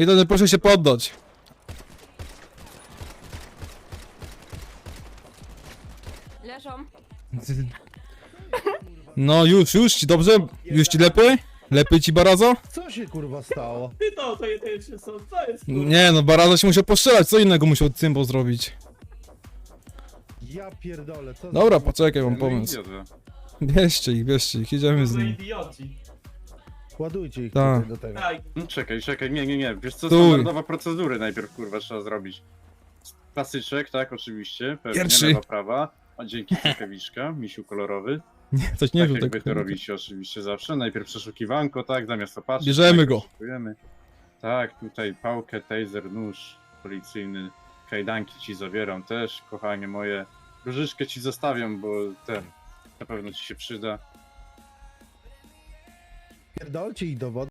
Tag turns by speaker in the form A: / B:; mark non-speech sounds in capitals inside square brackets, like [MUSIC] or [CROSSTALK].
A: Jeden, proszę się poddać.
B: Leżą.
A: No już, już ci dobrze? Już ci lepiej? Lepiej ci Baraza?
C: Co się kurwa stało?
D: Ty to, to jedynie są, co jest kurwa?
A: Nie no, Baraza się musiał postrzelać, co innego musiał Cymbo zrobić.
C: Ja pierdolę, co za-
A: Dobra, poczekaj, mam pomysł. Bierzcie ich, bierzcie ich, idziemy z
D: idioci.
C: Ładujcie ich
A: Tak.
C: tutaj do tego.
D: Tak,
E: No czekaj, czekaj, nie, nie, nie. Wiesz co,
A: Stój.
E: standardowe procedury najpierw kurwa trzeba zrobić. Klasyczek, tak, oczywiście. Pewnie,
A: Pierwszy.
E: lewa, prawa. A dzięki Cekewiczka, [LAUGHS] misiu kolorowy.
A: Nie, coś nie
E: tak
A: wiem,
E: jak
A: tak.
E: wy to robicie oczywiście zawsze. Najpierw przeszukiwanko, tak, zamiast opatrzeć.
A: Bierzemy
E: tak,
A: go.
E: przeszukujemy. Tak, tutaj pałkę, taser, nóż policyjny. Kajdanki ci zawieram też, kochanie moje. Różyczkę ci zostawiam, bo ten na pewno ci się przyda.
C: Pierdolcie ich do wody.